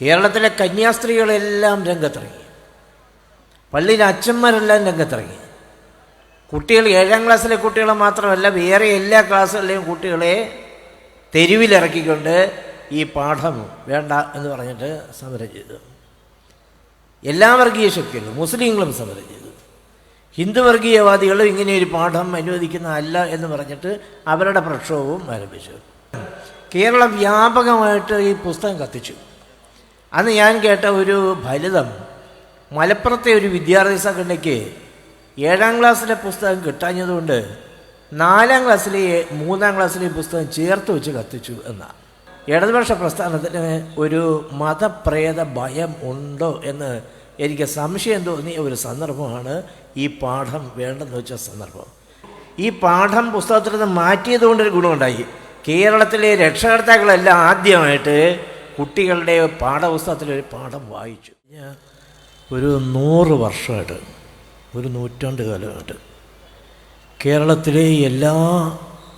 കേരളത്തിലെ കന്യാസ്ത്രീകളെല്ലാം രംഗത്തിറങ്ങി. പള്ളിയിലെ അച്ഛന്മാരെല്ലാം രംഗത്തിറങ്ങി. കുട്ടികൾ ഏഴാം ക്ലാസ്സിലെ കുട്ടികളെ മാത്രമല്ല വേറെ എല്ലാ ക്ലാസ്സുകളിലെയും കുട്ടികളെ തെരുവിലിറക്കിക്കൊണ്ട് ഈ പാഠം വേണ്ട എന്ന് പറഞ്ഞിട്ട് സമരം ചെയ്തു. എല്ലാ വർഗീയ ശക്തികളും മുസ്ലിങ്ങളും സമരം ചെയ്തു. ഹിന്ദു വർഗീയവാദികളും ഇങ്ങനെ ഒരു പാഠം അനുവദിക്കുന്നതല്ല എന്ന് പറഞ്ഞിട്ട് അവരുടെ പ്രക്ഷോഭവും ആരംഭിച്ചു. കേരളം വ്യാപകമായിട്ട് ഈ പുസ്തകം കത്തിച്ചു. അന്ന് ഞാൻ കേട്ട ഒരു ഫലിതം. മലപ്പുറത്തെ ഒരു വിദ്യാർത്ഥി സംഘടനയ്ക്ക് ഏഴാം ക്ലാസ്സിലെ പുസ്തകം കിട്ടാഞ്ഞതുകൊണ്ട് നാലാം ക്ലാസ്സിലെ മൂന്നാം ക്ലാസ്സിലെ പുസ്തകം ചേർത്ത് വെച്ച് കത്തിച്ചു എന്നാണ് ഇടതുപക്ഷ പ്രസ്ഥാനത്തിന് ഒരു മതപ്രേത ഭയം ഉണ്ടോ എന്ന് എനിക്ക് സംശയം തോന്നിയ ഒരു സന്ദർഭമാണ് ഈ പാഠം വേണ്ടെന്ന് വെച്ച സന്ദർഭം. ഈ പാഠം പുസ്തകത്തിൽ നിന്ന് മാറ്റിയതുകൊണ്ടൊരു ഗുണമുണ്ടായി. കേരളത്തിലെ രക്ഷകർത്താക്കളെല്ലാം ആദ്യമായിട്ട് കുട്ടികളുടെ പാഠപുസ്തകത്തിൽ ഒരു പാഠം വായിച്ചു. ഒരു നൂറ് വർഷമായിട്ട് ഒരു നൂറ്റാണ്ട് കാലമായിട്ട് കേരളത്തിലെ എല്ലാ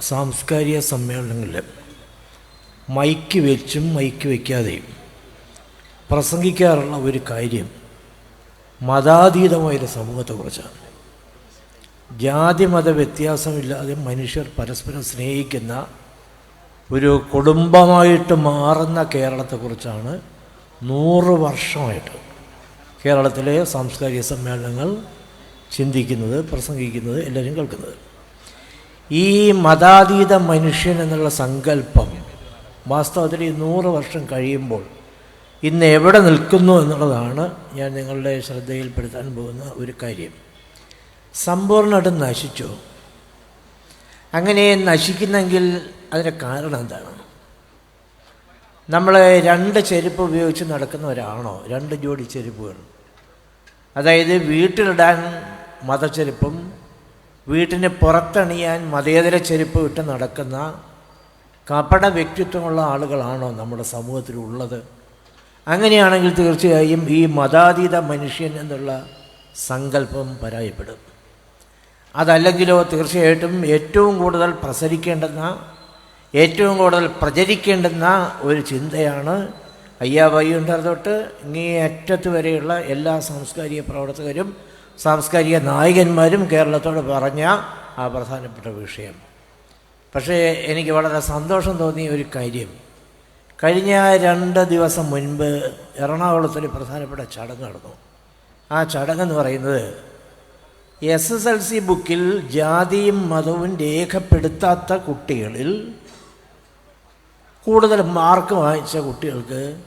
സാംസ്കാരിക സമ്മേളനങ്ങളിലും മൈക്ക് വെച്ചും മൈക്ക് വയ്ക്കാതെയും പ്രസംഗിക്കാറുള്ള ഒരു കാര്യം മതാതീതമായൊരു സമൂഹത്തെക്കുറിച്ചാണ് ജാതി മത വ്യത്യാസമില്ലാതെ മനുഷ്യർ പരസ്പരം സ്നേഹിക്കുന്ന ഒരു കുടുംബമായിട്ട് മാറുന്ന കേരളത്തെക്കുറിച്ചാണ് നൂറ് വർഷമായിട്ട് കേരളത്തിലെ സാംസ്കാരിക സമ്മേളനങ്ങൾ ചിന്തിക്കുന്നത് പ്രസംഗിക്കുന്നത് എല്ലാവരും കേൾക്കുന്നത്. ഈ മതാതീത മനുഷ്യൻ എന്നുള്ള സങ്കല്പം വാസ്തവത്തിൽ ഈ നൂറ് വർഷം കഴിയുമ്പോൾ ഇന്ന് എവിടെ നിൽക്കുന്നു എന്നുള്ളതാണ് ഞാൻ നിങ്ങളുടെ ശ്രദ്ധയിൽപ്പെടുത്താൻ പോകുന്ന ഒരു കാര്യം. സമ്പൂർണമായിട്ട് നശിച്ചു. അങ്ങനെ നശിക്കുന്നെങ്കിൽ അതിന്റെ കാരണം എന്താണ്? നമ്മൾ രണ്ട് ചെരുപ്പ് ഉപയോഗിച്ച് നടക്കുന്നവരാണോ രണ്ട് ജോഡി ചെരുപ്പുകൾ. അതായത് വീട്ടിലിടാൻ മതച്ചെരുപ്പും വീട്ടിന് പുറത്തണിയാൻ മതേതര ചെരുപ്പ് ഇട്ട് നടക്കുന്ന കപട വ്യക്തിത്വമുള്ള ആളുകളാണോ നമ്മുടെ സമൂഹത്തിലുള്ളത്? അങ്ങനെയാണെങ്കിൽ തീർച്ചയായും ഈ മതാതീത മനുഷ്യൻ എന്നുള്ള സങ്കല്പം പരാജയപ്പെടും അതല്ലെങ്കിലോ തീർച്ചയായിട്ടും ഏറ്റവും കൂടുതൽ പ്രസരിക്കേണ്ടുന്ന ഏറ്റവും കൂടുതൽ പ്രചരിക്കേണ്ടുന്ന ഒരു ചിന്തയാണ് അയ്യാവയ്യുണ്ടർ തൊട്ട് ഇങ്ങേ അറ്റത്ത് വരെയുള്ള എല്ലാ സാംസ്കാരിക പ്രവർത്തകരും സാംസ്കാരിക നായകന്മാരും കേരളത്തോട് പറഞ്ഞ ആ പ്രധാനപ്പെട്ട വിഷയം. പക്ഷേ എനിക്ക് വളരെ സന്തോഷം തോന്നിയ ഒരു കാര്യം. കഴിഞ്ഞ രണ്ട് ദിവസം മുൻപ് എറണാകുളത്തൊരു പ്രധാനപ്പെട്ട ചടങ്ങ് നടന്നു. ആ ചടങ്ങെന്ന് പറയുന്നത് എസ് എസ് എൽ സി ബുക്കിൽ ജാതിയും മതവും രേഖപ്പെടുത്താത്ത കുട്ടികളിൽ കൂടുതൽ മാർക്ക് വാങ്ങിച്ച കുട്ടികൾക്ക്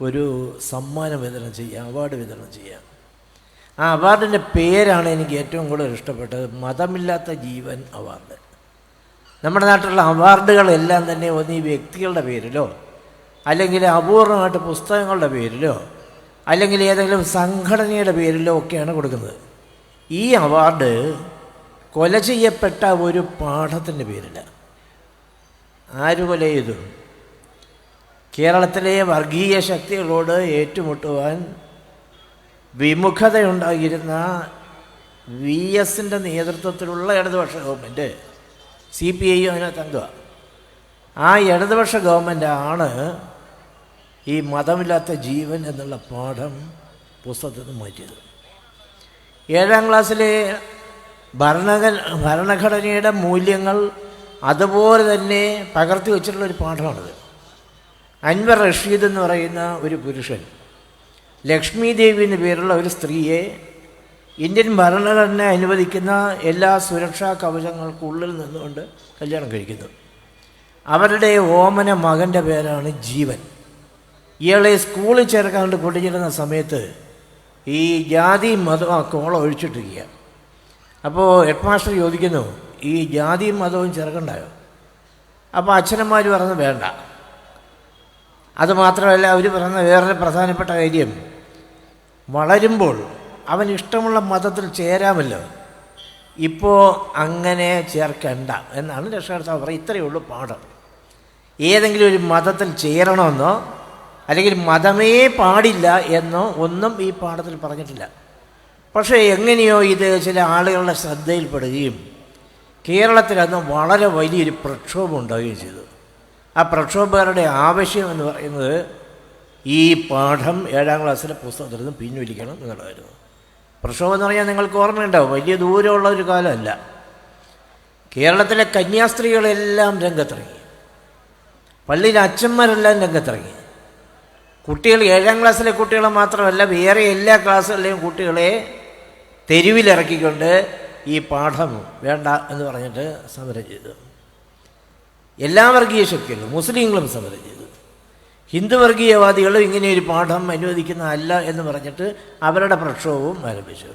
ഒരു സമ്മാനം വിതരണം ചെയ്യാം അവാർഡ് വിതരണം ചെയ്യാം ആ അവാർഡിന്റെ പേരാണ് എനിക്ക് ഏറ്റവും കൂടുതൽ ഇഷ്ടപ്പെട്ടത്. മതമില്ലാത്ത ജീവൻ അവാർഡ്. നമ്മുടെ നാട്ടിലുള്ള അവാർഡുകളെല്ലാം തന്നെ ഒന്ന് ഈ വ്യക്തികളുടെ പേരിലോ അല്ലെങ്കിൽ അപൂർവമായിട്ട് പുസ്തകങ്ങളുടെ പേരിലോ അല്ലെങ്കിൽ ഏതെങ്കിലും സംഘടനയുടെ പേരിലോ ഒക്കെയാണ് കൊടുക്കുന്നത്. ഈ അവാർഡ് കൊല ചെയ്യപ്പെട്ട ഒരു പാഠത്തിന്റെ പേരില്ല ആര് കൊല ചെയ്തു? കേരളത്തിലെ വർഗീയ ശക്തികളോട് ഏറ്റുമുട്ടുവാൻ വിമുഖതയുണ്ടായിരുന്ന വി എസിന്റെ നേതൃത്വത്തിലുള്ള ഇടതുപക്ഷ ഗവൺമെന്റ് സി പി ഐ അതിനകത്ത് അംഗ ആ ഇടതുപക്ഷ ഗവൺമെന്റാണ് ഈ മതമില്ലാത്ത ജീവൻ എന്നുള്ള പാഠം പുസ്തകത്തിൽ നിന്ന് മാറ്റിയത്. ഏഴാം ക്ലാസ്സിലെ ഭരണഘ ഭരണഘടനയുടെ മൂല്യങ്ങൾ അതുപോലെ തന്നെ പകർത്തി വെച്ചിട്ടുള്ളൊരു പാഠമാണിത്. അൻവർ റഷീദ് എന്ന് പറയുന്ന ഒരു പുരുഷൻ. ലക്ഷ്മി ദേവി എന്ന പേരുള്ള ഒരു സ്ത്രീയെ ഇന്ത്യൻ ഭരണഘടന അനുവദിക്കുന്ന എല്ലാ സുരക്ഷാ കവചങ്ങൾക്കുള്ളിൽ നിന്നുകൊണ്ട് കല്യാണം കഴിക്കുന്നു. അവരുടെ ഓമന മകന്റെ പേരാണ് ജീവൻ. ഇയാളെ സ്കൂളിൽ ചേർക്കാൻ കൊണ്ട് കൊണ്ടുചെല്ലുന്ന സമയത്ത് ഈ ജാതി മതം കോളം ഒഴിച്ചിട്ടിരിക്കുക. അപ്പോൾ ഹെഡ് മാസ്റ്റർ ചോദിക്കുന്നു ഈ ജാതിയും മതവും ചേർക്കണ്ടായോ? അപ്പോൾ അച്ഛനന്മാർ പറഞ്ഞു വേണ്ട. അത് മാത്രമല്ല അവർ പറയുന്ന വേറൊരു പ്രധാനപ്പെട്ട കാര്യം. വളരുമ്പോൾ അവൻ ഇഷ്ടമുള്ള മതത്തിൽ ചേരാമല്ലോ. ഇപ്പോൾ അങ്ങനെ ചേർക്കണ്ട എന്നാണ് രക്ഷകർത്താവ് പറയുക ഇത്രയേ ഉള്ളൂ പാഠം. ഏതെങ്കിലും ഒരു മതത്തിൽ ചേരണമെന്നോ അല്ലെങ്കിൽ മതമേ പാടില്ല എന്നോ ഒന്നും ഈ പാഠത്തിൽ പറഞ്ഞിട്ടില്ല. പക്ഷേ എങ്ങനെയോ ഇത് ചില ആളുകളുടെ ശ്രദ്ധയിൽപ്പെടുകയും കേരളത്തിൽ അന്ന് വളരെ വലിയൊരു പ്രക്ഷോഭം ഉണ്ടാവുകയും ചെയ്തു. ആ പ്രക്ഷോഭകരുടെ ആവശ്യം എന്ന് പറയുന്നത് ഈ പാഠം ഏഴാം ക്ലാസ്സിലെ പുസ്തകത്തിൽ നിന്ന് പിൻവലിക്കണം എന്നുള്ളതായിരുന്നു. പ്രക്ഷോഭം എന്ന് പറഞ്ഞാൽ നിങ്ങൾക്ക് ഓർമ്മയുണ്ടാവും വലിയ ദൂരമുള്ള ഒരു കാലമല്ല. കേരളത്തിലെ കന്യാസ്ത്രീകളെല്ലാം രംഗത്തിറങ്ങി. പള്ളിയിലെ അച്ഛന്മാരെല്ലാം രംഗത്തിറങ്ങി. കുട്ടികൾ ഏഴാം ക്ലാസ്സിലെ കുട്ടികളെ മാത്രമല്ല വേറെ എല്ലാ ക്ലാസ്സുകളിലെയും കുട്ടികളെ തെരുവിലിറക്കിക്കൊണ്ട് ഈ പാഠം വേണ്ട എന്ന് പറഞ്ഞിട്ട് സമരം ചെയ്തു. എല്ലാ വർഗീയ ശക്തികളും മുസ്ലിങ്ങളും സമരം ചെയ്തു. ഹിന്ദു വർഗീയവാദികളും ഒരു പാഠം അനുവദിക്കുന്ന അല്ല എന്ന് പറഞ്ഞിട്ട് അവരുടെ പ്രക്ഷോഭവും ആരംഭിച്ചു.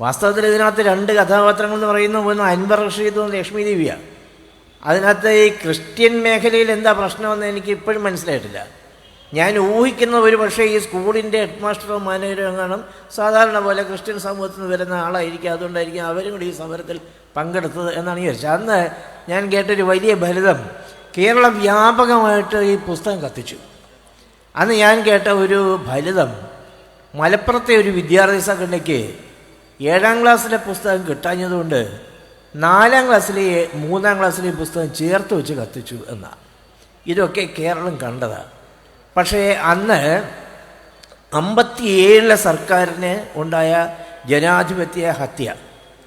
വാസ്തവത്തിൽ ഇതിനകത്ത് രണ്ട് കഥാപാത്രങ്ങൾ എന്ന് പറയുന്ന. ഒന്ന് അൻവർ റഷീദും ലക്ഷ്മി ദേവിയാണ്. അതിനകത്ത് ഈ ക്രിസ്ത്യൻ മേഖലയിൽ എന്താ പ്രശ്നമെന്ന് എനിക്ക് ഇപ്പോഴും മനസ്സിലായിട്ടില്ല. ഞാൻ ഊഹിക്കുന്ന ഒരു പക്ഷേ ഈ സ്കൂളിന്റെ ഹെഡ് മാസ്റ്ററോ മാനേജറോ എങ്ങാനും സാധാരണ പോലെ ക്രിസ്ത്യൻ സമൂഹത്തിൽ നിന്ന് വരുന്ന ആളായിരിക്കും. അതുകൊണ്ടായിരിക്കും അവരും കൂടി ഈ സമരത്തിൽ പങ്കെടുത്തത് എന്നാണ് വിചാരിച്ചത്. അന്ന് ഞാൻ കേട്ടൊരു വലിയ ഭരിതം കേരളം വ്യാപകമായിട്ട് ഈ പുസ്തകം കത്തിച്ചു. അന്ന് ഞാൻ കേട്ട ഒരു ഫലിതം മലപ്പുറത്തെ ഒരു വിദ്യാർത്ഥി സംഘടനയ്ക്ക് ഏഴാം ക്ലാസ്സിലെ പുസ്തകം കിട്ടാഞ്ഞതുകൊണ്ട് നാലാം ക്ലാസ്സിലെ മൂന്നാം ക്ലാസ്സിലെ പുസ്തകം ചേർത്ത് വെച്ച് കത്തിച്ചു എന്നാണ്. ഇതൊക്കെ കേരളം കണ്ടതാണ്. പക്ഷേ അന്ന് അമ്പത്തിയേഴിലെ സർക്കാരിന് ഉണ്ടായ ജനാധിപത്യ ഹത്യ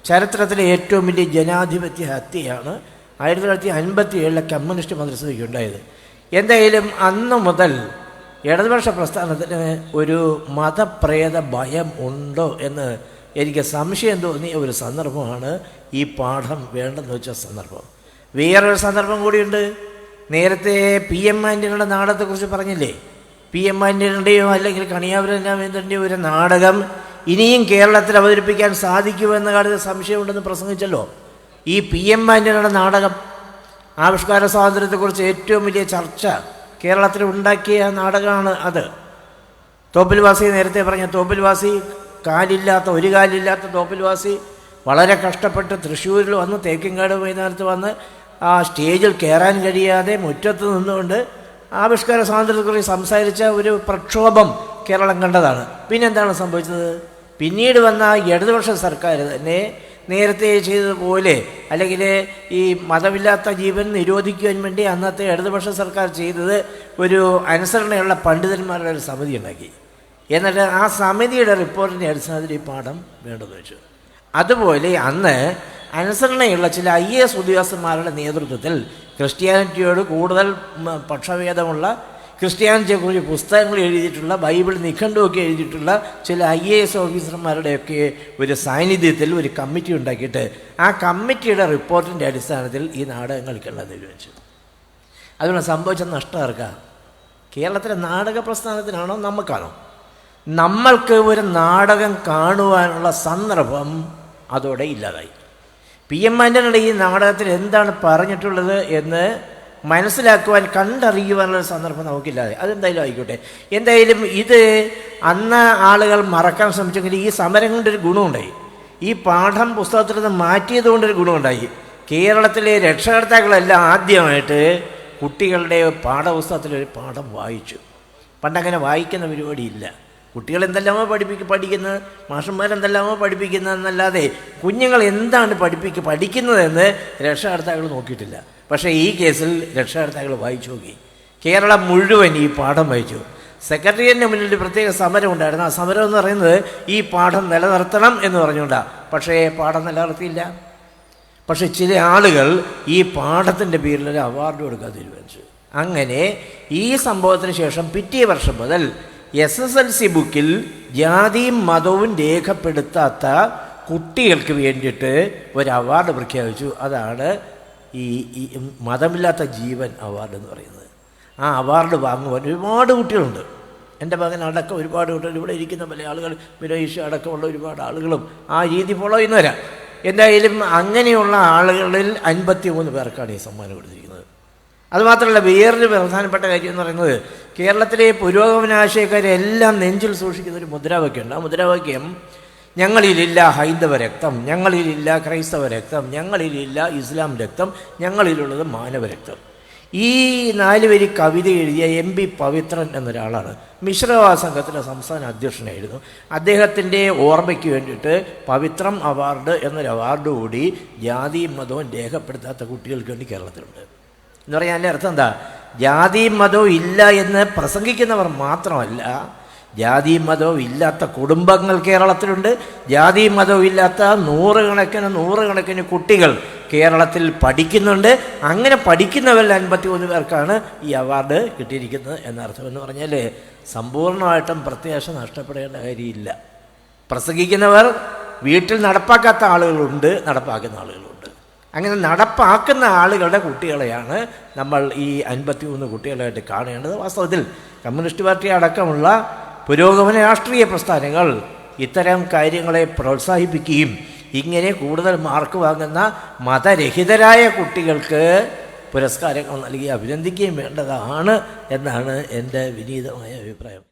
ചരിത്രത്തിലെ ഏറ്റവും വലിയ ജനാധിപത്യ ഹത്യയാണ് ആയിരത്തി തൊള്ളായിരത്തി അൻപത്തി ഏഴിലെ കമ്മ്യൂണിസ്റ്റ് മന്ത്രിസഭയ്ക്ക് ഉണ്ടായത്. എന്തായാലും അന്ന് മുതൽ ഇടതുപക്ഷ പ്രസ്ഥാനത്തിന് ഒരു മതപ്രേത ഭയം ഉണ്ടോ എന്ന് എനിക്ക് സംശയം തോന്നിയ ഒരു സന്ദർഭമാണ് ഈ പാഠം വേണ്ടെന്ന് വെച്ച സന്ദർഭം. വേറൊരു സന്ദർഭം കൂടിയുണ്ട്. നേരത്തെ പി എം ആന്റണിയുടെ നാടകത്തെക്കുറിച്ച് പറഞ്ഞില്ലേ? പി എം ആന്റണിയുടെയോ അല്ലെങ്കിൽ കണിയാപുരം ഒരു നാടകം ഇനിയും കേരളത്തിൽ അവതരിപ്പിക്കാൻ സാധിക്കുമെന്ന കാര്യത്തിൽ സംശയമുണ്ടെന്ന് പ്രസംഗിച്ചല്ലോ. ഈ പി എം ആന്റണിയുടെ നാടകം ആവിഷ്കാര സ്വാതന്ത്ര്യത്തെക്കുറിച്ച് ഏറ്റവും വലിയ ചർച്ച കേരളത്തിൽ ഉണ്ടാക്കിയ നാടകമാണ് അത്. തോപ്പിൽവാസി നേരത്തെ പറഞ്ഞ തോപ്പിൽവാസി കാലില്ലാത്ത ഒരു കാലില്ലാത്ത തോപ്പിൽവാസി വളരെ കഷ്ടപ്പെട്ട് തൃശ്ശൂരിൽ വന്ന് തേക്കിൻകാട് മൈതാനത്ത് വന്ന് ആ സ്റ്റേജിൽ കയറാൻ കഴിയാതെ മുറ്റത്ത് നിന്നുകൊണ്ട് ആവിഷ്കാര സ്വാതന്ത്ര്യത്തെക്കുറിച്ച് സംസാരിച്ച ഒരു പ്രക്ഷോഭം കേരളം കണ്ടതാണ്. പിന്നെന്താണ് സംഭവിച്ചത്? പിന്നീട് വന്ന ഇടതുപക്ഷ സർക്കാർ തന്നെ നേരത്തെ ചെയ്തതുപോലെ അല്ലെങ്കിൽ ഈ മതമില്ലാത്ത ജീവൻ നിരോധിക്കുവാൻ വേണ്ടി അന്നത്തെ ഇടതുപക്ഷ സർക്കാർ ചെയ്തത് ഒരു അനുസരണയുള്ള പണ്ഡിതന്മാരുടെ ഒരു സമിതി ഉണ്ടാക്കി. എന്നിട്ട് ആ സമിതിയുടെ റിപ്പോർട്ടിന്റെ അടിസ്ഥാനത്തിൽ ഈ പാഠം വേണ്ടെന്ന് വെച്ചു. അതുപോലെ അന്ന് അനുസരണയുള്ള ചില ഐ എ എസ് ഉദ്യോഗസ്ഥന്മാരുടെ നേതൃത്വത്തിൽ ക്രിസ്ത്യാനിറ്റിയോട് കൂടുതൽ പക്ഷഭേദമുള്ള ക്രിസ്ത്യാനിറ്റിയെക്കുറിച്ച് പുസ്തകങ്ങൾ എഴുതിയിട്ടുള്ള ബൈബിൾ നിഖണ്ഡുമൊക്കെ എഴുതിയിട്ടുള്ള ചില ഐ എ എസ് ഓഫീസർമാരുടെയൊക്കെ ഒരു സാന്നിധ്യത്തിൽ ഒരു കമ്മിറ്റി ഉണ്ടാക്കിയിട്ട് ആ കമ്മിറ്റിയുടെ റിപ്പോർട്ടിന്റെ അടിസ്ഥാനത്തിൽ ഈ നാടകം കളിക്കേണ്ടത് തീരുമാനിച്ചു അതുകൊണ്ട് സംഭവിച്ച നഷ്ടം ആർക്കാ? കേരളത്തിലെ നാടക പ്രസ്ഥാനത്തിനാണോ നമുക്കാണോ? നമ്മൾക്ക് ഒരു നാടകം കാണുവാനുള്ള സന്ദർഭം അതോടെ ഇല്ലാതായി. പി എം ആന്റണിയുടെ ഈ നാടകത്തിൽ എന്താണ് പറഞ്ഞിട്ടുള്ളത് എന്ന് മനസ്സിലാക്കുവാൻ കണ്ടറിയുവാനുള്ള സന്ദർഭം നമുക്കില്ലാതെ. അതെന്തായാലും ആയിക്കോട്ടെ. എന്തായാലും ഇത് അന്ന് ആളുകൾ മറക്കാൻ ശ്രമിച്ചെങ്കിൽ ഈ സമരം കൊണ്ടൊരു ഗുണമുണ്ടായി. ഈ പാഠം പുസ്തകത്തിൽ നിന്ന് മാറ്റിയത് കൊണ്ടൊരു ഗുണമുണ്ടായി. കേരളത്തിലെ രക്ഷകർത്താക്കളെല്ലാം ആദ്യമായിട്ട് കുട്ടികളുടെ പാഠപുസ്തകത്തിലൊരു പാഠം വായിച്ചു. പണ്ടങ്ങനെ വായിക്കുന്ന പരിപാടിയില്ല. കുട്ടികൾ എന്തെല്ലാമോ പഠിപ്പിക്ക പഠിക്കുന്നത് മാഷന്മാരെന്തെല്ലാമോ പഠിപ്പിക്കുന്നതെന്നല്ലാതെ കുഞ്ഞുങ്ങൾ എന്താണ് പഠിപ്പിക്ക പഠിക്കുന്നതെന്ന് രക്ഷകർത്താക്കൾ നോക്കിയിട്ടില്ല. പക്ഷേ ഈ കേസിൽ രക്ഷകർത്താക്കൾ വായിച്ചു നോക്കി. കേരളം മുഴുവൻ ഈ പാഠം വായിച്ചു. സെക്രട്ടേറിയറ്റിന് മുന്നിൽ ഒരു പ്രത്യേക സമരം ഉണ്ടായിരുന്നു. ആ സമരം എന്ന് പറയുന്നത് ഈ പാഠം നിലനിർത്തണം എന്ന് പറഞ്ഞുകൊണ്ടാണ് പക്ഷേ പാഠം നിലനിർത്തിയില്ല. പക്ഷേ ചില ആളുകൾ ഈ പാഠത്തിന്റെ പേരിൽ ഒരു അവാർഡ് കൊടുക്കാൻ തീരുമാനിച്ചു. അങ്ങനെ ഈ സംഭവത്തിന് ശേഷം പിറ്റേ വർഷം മുതൽ എസ് എസ് എൽ സി ബുക്കിൽ ജാതിയും മതവും രേഖപ്പെടുത്താത്ത കുട്ടികൾക്ക് വേണ്ടിയിട്ട് ഒരു അവാർഡ് പ്രഖ്യാപിച്ചു. അതാണ് ഈ മതമില്ലാത്ത ജീവൻ അവാർഡ് എന്ന് പറയുന്നത്. ആ അവാർഡ് വാങ്ങുവാൻ ഒരുപാട് കുട്ടികളുണ്ട്. എന്റെ മകൻ അടക്കം ഒരുപാട് കുട്ടികൾ ഇവിടെ ഇരിക്കുന്ന പല ആളുകൾ വിനോയിഷ് അടക്കമുള്ള ഒരുപാട് ആളുകളും ആ രീതി ഫോളോ ചെയ്യുന്നവരാ. എന്തായാലും അങ്ങനെയുള്ള ആളുകളിൽ അൻപത്തി മൂന്ന് പേർക്കാണ് ഈ സമ്മാനം കൊടുത്തിരിക്കുന്നത്. അതുമാത്രമല്ല വേറൊരു പ്രധാനപ്പെട്ട കാര്യം എന്ന് പറയുന്നത് കേരളത്തിലെ പുരോഗമനാശയക്കാരെ എല്ലാം നെഞ്ചിൽ സൂക്ഷിക്കുന്ന ഒരു മുദ്രാവാക്യമുണ്ട്. ആ മുദ്രാവാക്യം ഞങ്ങളിലില്ല ഹൈന്ദവ രക്തം ഞങ്ങളിലില്ല ക്രൈസ്തവ രക്തം ഞങ്ങളിലില്ല ഇസ്ലാം രക്തം ഞങ്ങളിലുള്ളത് മാനവ രക്തം. ഈ നാല് വരി കവിത എഴുതിയ എം പി പവിത്രൻ എന്നൊരാളാണ്. മിശ്രവാ സംഘത്തിലെ സംസ്ഥാന അധ്യക്ഷനായിരുന്നു. അദ്ദേഹത്തിന്റെ ഓർമ്മയ്ക്ക് വേണ്ടിയിട്ട് പവിത്രം അവാർഡ് എന്നൊരു അവാർഡ് കൂടി ജാതിയും മതവും രേഖപ്പെടുത്താത്ത കുട്ടികൾക്ക് വേണ്ടി കേരളത്തിലുണ്ട്. എന്ന് പറഞ്ഞാൽ അതിന്റെ അർത്ഥം എന്താ? ജാതിയും മതവും ഇല്ല എന്ന് പ്രസംഗിക്കുന്നവർ മാത്രമല്ല ജാതിയും മതവും ഇല്ലാത്ത കുടുംബങ്ങൾ കേരളത്തിലുണ്ട്. ജാതിയും മതവും ഇല്ലാത്ത നൂറുകണക്കിന് നൂറുകണക്കിന് കുട്ടികൾ കേരളത്തിൽ പഠിക്കുന്നുണ്ട്. അങ്ങനെ പഠിക്കുന്നവരിൽ അൻപത്തി ഒന്ന് പേർക്കാണ് ഈ അവാർഡ് കിട്ടിയിരിക്കുന്നത് എന്നർത്ഥം എന്ന് പറഞ്ഞാൽ സമ്പൂർണമായിട്ടും പ്രത്യാശ നഷ്ടപ്പെടേണ്ട കാര്യമില്ല. പ്രസംഗിക്കുന്നവർ വീട്ടിൽ നടപ്പാക്കാത്ത ആളുകളുണ്ട് നടപ്പാക്കുന്ന ആളുകളുണ്ട്. അങ്ങനെ നടപ്പാക്കുന്ന ആളുകളുടെ കുട്ടികളെയാണ് നമ്മൾ ഈ അൻപത്തി മൂന്ന് കുട്ടികളായിട്ട് കാണേണ്ടത്. വാസ്തവത്തിൽ കമ്മ്യൂണിസ്റ്റ് പാർട്ടി അടക്കമുള്ള പുരോഗമന രാഷ്ട്രീയ പ്രസ്ഥാനങ്ങൾ ഇത്തരം കാര്യങ്ങളെ പ്രോത്സാഹിപ്പിക്കുകയും ഇങ്ങനെ കൂടുതൽ മാർക്ക് വാങ്ങുന്ന മതരഹിതരായ കുട്ടികൾക്ക് പുരസ്കാരങ്ങൾ നൽകി അഭിനന്ദിക്കുകയും വേണ്ടതാണ് എന്നാണ് എന്റെ വിനീതമായ അഭിപ്രായം.